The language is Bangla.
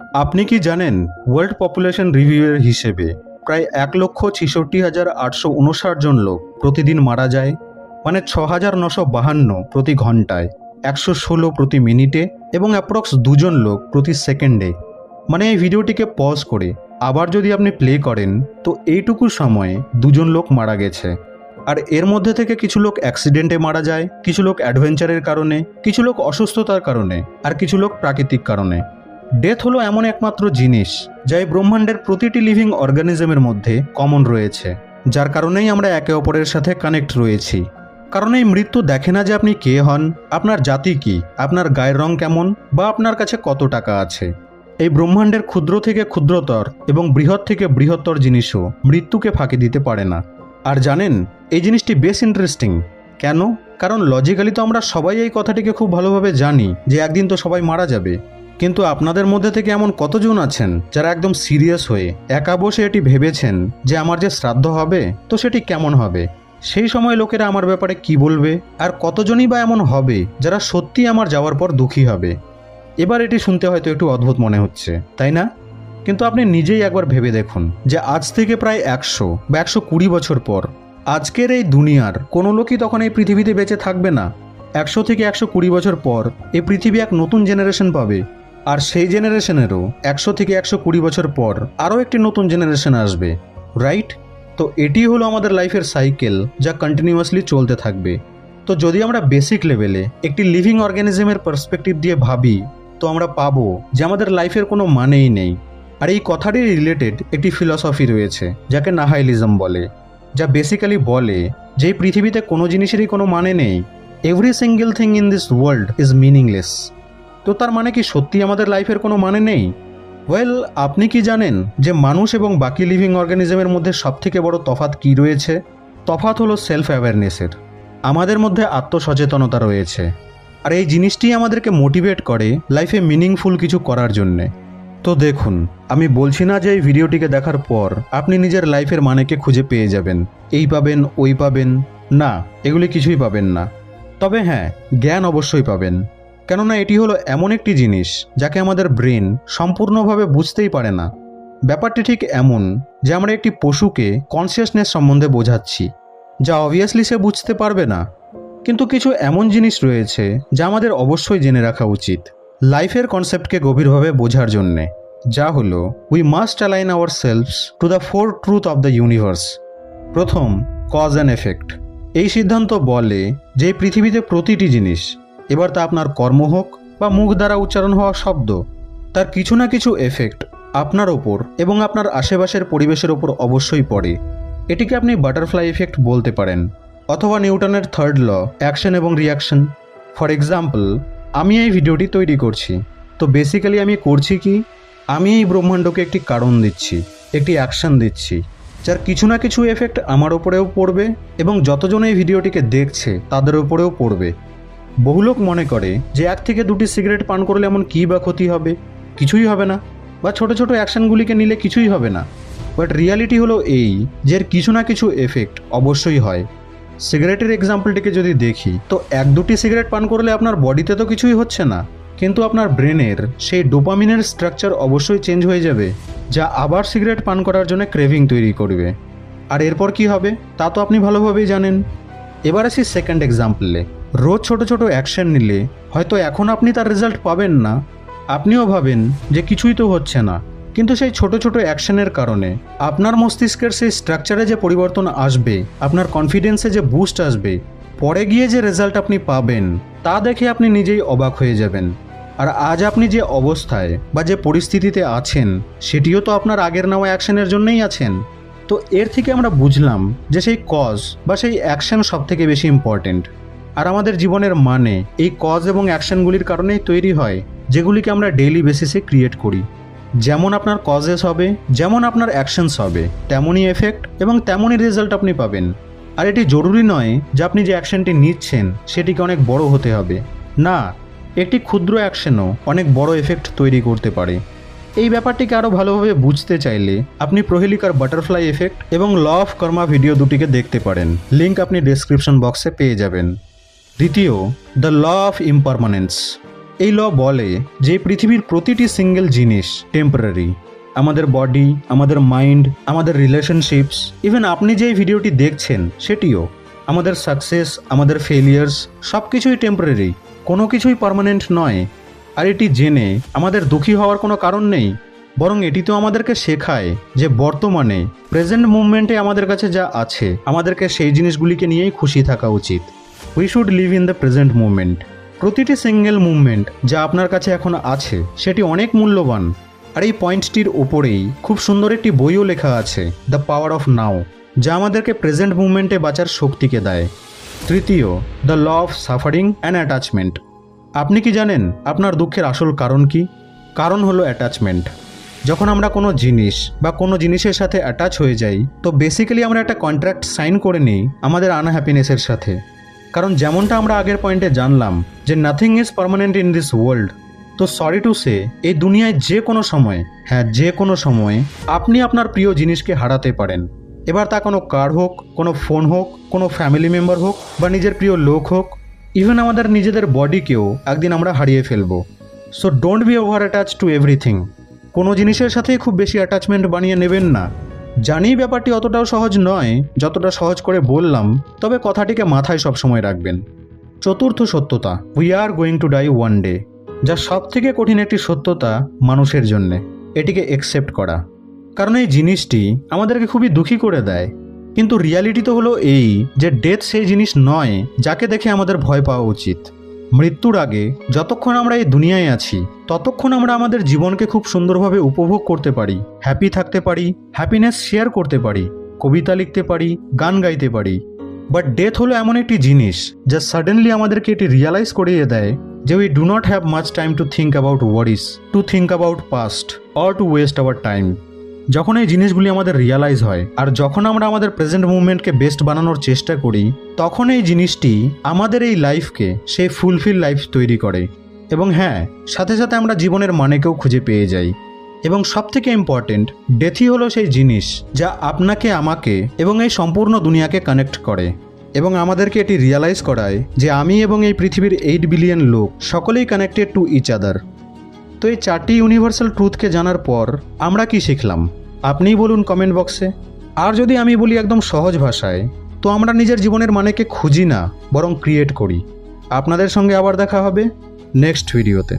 আপনি কি জানেন ওয়ার্ল্ড পপুলেশন রিভিউয়ের হিসেবে প্রায় এক লক্ষ ছেষট্টি হাজার আটশো উনষাট জন লোক প্রতিদিন মারা যায় মানে ছ হাজার নশো বাহান্ন প্রতি ঘন্টায়, একশো ষোলো প্রতি মিনিটে এবং অ্যাপ্রক্স দুজন লোক প্রতি সেকেন্ডে। মানে এই ভিডিওটিকে পজ করে আবার যদি আপনি প্লে করেন, তো এইটুকু সময়ে দুজন লোক মারা গেছে। আর এর মধ্যে থেকে কিছু লোক অ্যাক্সিডেন্টে মারা যায়, কিছু লোক অ্যাডভেঞ্চারের কারণে, কিছু লোক অসুস্থতার কারণে, আর কিছু লোক প্রাকৃতিক কারণে। ডেথ হলো এমন একমাত্র জিনিস যা এই ব্রহ্মাণ্ডের প্রতিটি লিভিং অর্গানিজমের মধ্যে কমন রয়েছে, যার কারণেই আমরা একে অপরের সাথে কানেক্ট রয়েছি। কারণ এই মৃত্যু দেখে না যে আপনি কে হন, আপনার জাতি কি, আপনার গায়ের রং কেমন, বা আপনার কাছে কত টাকা আছে। এই ব্রহ্মাণ্ডের ক্ষুদ্র থেকে ক্ষুদ্রতর এবং বৃহৎ থেকে বৃহত্তর জিনিসও মৃত্যুকে ফাঁকি দিতে পারে না। আর জানেন, এই জিনিসটি বেশ ইন্টারেস্টিং কেন? কারণ লজিক্যালি তো আমরা সবাই এই কথাটিকে খুব ভালোভাবে জানি যে একদিন তো সবাই মারা যাবে। কিন্তু আপনাদের মধ্যে থেকে এমন কতজন আছেন যারা একদম সিরিয়াস হয়ে একা বসে এটি ভেবেছেন যে আমার যে শ্রাদ্ধ হবে, তো সেটি কেমন হবে? সেই সময় লোকেরা আমার ব্যাপারে কি বলবে? আর কতজনই বা এমন হবে যারা সত্যি আমার যাওয়ার পর দুঃখী হবে? এবার এটি শুনতে হয়তো একটু অদ্ভুত মনে হচ্ছে, তাই না? কিন্তু আপনি নিজেই একবার ভেবে দেখুন যে আজ থেকে প্রায় একশো বা একশো কুড়ি বছর পর আজকের এই দুনিয়ার কোনো লোকই তখন এই পৃথিবীতে বেঁচে থাকবে না। একশো থেকে একশো কুড়ি বছর পর এই পৃথিবী এক নতুন জেনারেশন পাবে। আর সেই জেনারেশনেরও একশো থেকে একশো কুড়ি বছর পর আরও একটি নতুন জেনারেশন আসবে। রাইট তো এটি হলো আমাদের লাইফের সাইকেল যা কন্টিনিউয়াসলি চলতে থাকবে। তো যদি আমরা বেসিক লেভেলে একটি লিভিং অর্গানিজমের পার্সপেক্টিভ দিয়ে ভাবি, তো আমরা পাবো যে আমাদের লাইফের কোনো মানেই নেই। আর এই কথাটি রিলেটেড একটি ফিলসফি রয়েছে, যাকে নাহাইলিজম বলে, যা বেসিক্যালি বলে যে পৃথিবীতে কোনো জিনিসেরই কোনো মানে নেই। Every single thing in this world is meaningless তো তার মানে কি সত্যি আমাদের লাইফের কোনো মানে নেই? ওয়েল, আপনি কি জানেন যে মানুষ এবং বাকি লিভিং অর্গানিজমের মধ্যে সবথেকে বড় তফাত কি রয়েছে? তফাত হলো সেলফ অ্যাওয়ারনেসের আমাদের মধ্যে আত্মসচেতনতা রয়েছে। আর এই জিনিসটি আমাদেরকে মোটিভেট করে লাইফে মিনিংফুল কিছু করার জন্যে। তো দেখুন, আমি বলছি না যে এই ভিডিওটিকে দেখার পর আপনি নিজের লাইফের মানেকে খুঁজে পেয়ে যাবেন। এই পাবেন, ওই পাবেন। না, এগুলি কিছুই পাবেন না। তবে হ্যাঁ জ্ঞান অবশ্যই পাবেন। কেননা এটি হলো এমন একটি জিনিস যাকে আমাদের ব্রেন সম্পূর্ণভাবে বুঝতেই পারে না। ব্যাপারটি ঠিক এমন যে আমরা একটি পশুকে কনসিয়াসনেস সম্বন্ধে বোঝাচ্ছি, যা অবভিয়াসলি সে বুঝতে পারবে না। কিন্তু কিছু এমন জিনিস রয়েছে যা আমাদের অবশ্যই জেনে রাখা উচিত লাইফের কনসেপ্টকে গভীরভাবে বোঝার জন্যে, যা হলো we must align our selves to the four truth of the universe প্রথম কজ অ্যান্ড এফেক্ট এই সিদ্ধান্ত বলে যে পৃথিবীতে প্রতিটি জিনিস এবার তা আপনার কর্ম হোক বা মুখ দ্বারা উচ্চারণ হওয়া শব্দ, তার কিছু না কিছু এফেক্ট আপনার ওপর এবং আপনার আশেপাশের পরিবেশের ওপর অবশ্যই পড়ে। এটিকে আপনি বাটারফ্লাই এফেক্ট বলতে পারেন অথবা নিউটনের থার্ড ল অ্যাকশন এবং রিয়াকশন ফর এক্সাম্পল আমি এই ভিডিওটি তৈরি করছি। তো বেসিক্যালি আমি করছি কি? আমি এই ব্রহ্মাণ্ডকে একটি কারণ দিচ্ছি, একটি অ্যাকশন দিচ্ছি, যার কিছু না কিছু এফেক্ট আমার ওপরেও পড়বে এবং যতজন এই ভিডিওটিকে দেখছে তাদের ওপরেও পড়বে। বহু লোক মনে করে যে এক থেকে দুটি সিগারেট পান করলে এমন কী বা ক্ষতি হবে? কিছুই হবে না। বা ছোট ছোট অ্যাকশনগুলিকে নিলে কিছুই হবে না। বাট রিয়ালিটি হলো এই যে এর কিছু না কিছু এফেক্ট অবশ্যই হয়। সিগারেটের এক্সাম্পলটিকে যদি দেখি, তো এক দুটি সিগারেট পান করলে আপনার বডিতে তো কিছুই হচ্ছে না। কিন্তু আপনার ব্রেনের সেই ডোপামিনের স্ট্রাকচার অবশ্যই চেঞ্জ হয়ে যাবে, যা আবার সিগারেট পান করার জন্য ক্রেভিং তৈরি করবে। আর এরপর কি হবে? তা তো আপনি ভালোভাবেই জানেন। এবার আসি সেকেন্ড এক্সাম্পলে। রোজ ছোট ছোট অ্যাকশন নিলে হয়তো এখন আপনি তার রেজাল্ট পাবেন না। আপনিও ভাবেন যে কিছুই তো হচ্ছে না। কিন্তু সেই ছোট ছোট অ্যাকশনের কারণে আপনার মস্তিষ্কের সেই স্ট্রাকচারে যে পরিবর্তন আসবে, আপনার কনফিডেন্সে যে বুস্ট আসবে, পরে গিয়ে যে রেজাল্ট আপনি পাবেন, তা দেখে আপনি নিজেই অবাক হয়ে যাবেন। আর আজ আপনি যে অবস্থায় বা যে পরিস্থিতিতে আছেন, সেটিও তো আপনার আগের নেওয়া অ্যাকশনের জন্যই আছেন। তো এর থেকে আমরা বুঝলাম যে সেই কজ বা সেই অ্যাকশন সব থেকে বেশি ইম্পর্টেন্ট আর আমাদের জীবনের মানে এই কজ এবং অ্যাকশনগুলির কারণেই তৈরি হয়, যেগুলিকে আমরা ডেইলি বেসিসে ক্রিয়েট করি। যেমন আপনার কজেস হবে, যেমন আপনার অ্যাকশনস হবে, তেমনই এফেক্ট এবং তেমনই রেজাল্ট আপনি পাবেন। আর এটি জরুরি নয় যে আপনি যে অ্যাকশনটি নিচ্ছেন, সেটিকে অনেক বড় হতে হবে। না, একটি ক্ষুদ্র অ্যাকশনও অনেক বড় এফেক্ট তৈরি করতে পারে। এই ব্যাপারটিকে আরও ভালোভাবে বুঝতে চাইলে আপনি প্রহেলিকার বাটারফ্লাই এফেক্ট এবং ল অফ কর্মা ভিডিও দুটিকে দেখতে পারেন। লিঙ্ক আপনি ডেসক্রিপশন বক্সে পেয়ে যাবেন। দ্বিতীয় দ্য ল অফ ইম্পারমানেন্স এই ল বলে যে পৃথিবীর প্রতিটি সিঙ্গেল জিনিস টেম্পোরারি আমাদের বডি আমাদের মাইন্ড আমাদের রিলেশনশিপস ইভেন আপনি যে ভিডিওটি দেখছেন সেটিও, আমাদের সাকসেস আমাদের ফেলিয়ার্স সব কিছুই টেম্পোরারি কোনো কিছুই পারমানেন্ট নয়। আর এটি জেনে আমাদের দুঃখী হওয়ার কোনো কারণ নেই, বরং এটি তো আমাদেরকে শেখায় যে বর্তমানে প্রেজেন্ট মুভমেন্টে আমাদের কাছে যা আছে, আমাদেরকে সেই জিনিসগুলিকে নিয়েই খুশি থাকা উচিত। We should live in the present movement প্রতিটি সিঙ্গেল মুভমেন্ট যা আপনার কাছে এখন আছে, সেটি অনেক মূল্যবান। আর এই পয়েন্টটির ওপরেই খুব সুন্দর একটি বইও লেখা আছে দ্য পাওয়ার অফ নাও যা আমাদেরকে প্রেজেন্ট মুভমেন্টে বাঁচার শক্তিকে দেয়। তৃতীয় the law of suffering and attachment আপনি কি জানেন, আপনার দুঃখের আসল কারণ কি? কারণ হলো অ্যাটাচমেন্ট যখন আমরা কোনো জিনিস বা কোনো জিনিসের সাথে অ্যাটাচ হয়ে যাই, তো বেসিক্যালি আমরা একটা কন্ট্রাক্ট সাইন করে নিই আমাদের আনহ্যাপিনেসের সাথে। কারণ যেমনটা আমরা আগের পয়েন্টে জানলাম যে nothing is permanent in this world তো সরি টু সে এই দুনিয়ায় যে কোনো সময় হ্যাঁ যে কোনো সময় আপনি আপনার প্রিয় জিনিসকে হারাতে পারেন। এবার তা কোনো কার হোক, কোনো ফোন হোক, কোনো ফ্যামিলি মেম্বার হোক, বা নিজের প্রিয় লোক হোক ইভেন আমাদের নিজেদের বডিকেও একদিন আমরা হারিয়ে ফেলব। So don't be over attach to everything কোনো জিনিসের সাথেই খুব বেশি অ্যাটাচমেন্ট বানিয়ে নেবেন না। জানি ব্যাপারটি অতটাও সহজ নয়, যতটা সহজ করে বললাম, তবে কথাটিকে মাথায় সবসময় রাখবেন। চতুর্থ সত্যতা we are going to die one day যা সব থেকে কঠিন একটি সত্যতা মানুষের জন্যে, এটিকে একসেপ্ট করা। কারণ এই জিনিসটি আমাদেরকে খুবই দুঃখী করে দেয়। কিন্তু রিয়ালিটি তো হলো এই যে ডেথ সেই জিনিস নয়, যাকে দেখে আমাদের ভয় পাওয়া উচিত। মৃত্যুর আগে যতক্ষণ আমরা এই দুনিয়ায় আছি, ততক্ষণ আমরা আমাদের জীবনকে খুব সুন্দরভাবে উপভোগ করতে পারি হ্যাপি থাকতে পারি হ্যাপিনেস শেয়ার করতে পারি, কবিতা লিখতে পারি, গান গাইতে পারি। বাট ডেথ হলো এমন একটি জিনিস যা সাডেনলি আমাদেরকে এটি রিয়ালাইজ করিয়ে দেয় যে we do not have much time to think about worries to think about past or to waste our time যখন এই জিনিসগুলি আমাদের রিয়ালাইজ হয় আর যখন আমরা আমাদের প্রেজেন্ট মুভমেন্টকে বেস্ট বানানোর চেষ্টা করি, তখন এই জিনিসটি আমাদের এই লাইফকে সেই ফুলফিল লাইফ তৈরি করে। এবং হ্যাঁ সাথে সাথে আমরা জীবনের মানেকেও খুঁজে পেয়ে যাই। এবং সবথেকে ইম্পর্টেন্ট ডেথই হলো সেই জিনিস যা আপনাকে, আমাকে এবং এই সম্পূর্ণ দুনিয়াকে কানেক্ট করে। এবং আমাদেরকে এটি রিয়ালাইজ করায় যে আমি এবং এই পৃথিবীর এইট বিলিয়ন লোক সকলেই কানেক্টেড টু ইচ আদার তো এই চারটি ইউনিভার্সাল ট্রুথকে জানার পর আমরা কি শিখলাম? আপনিই বলুন কমেন্ট বক্সে আর যদি আমি বলি একদম সহজ ভাষায়, তো আমরা নিজের জীবনের মানেকে খুঁজি না, বরং ক্রিয়েট করি। আপনাদের সঙ্গে আবার দেখা হবে নেক্সট ভিডিওতে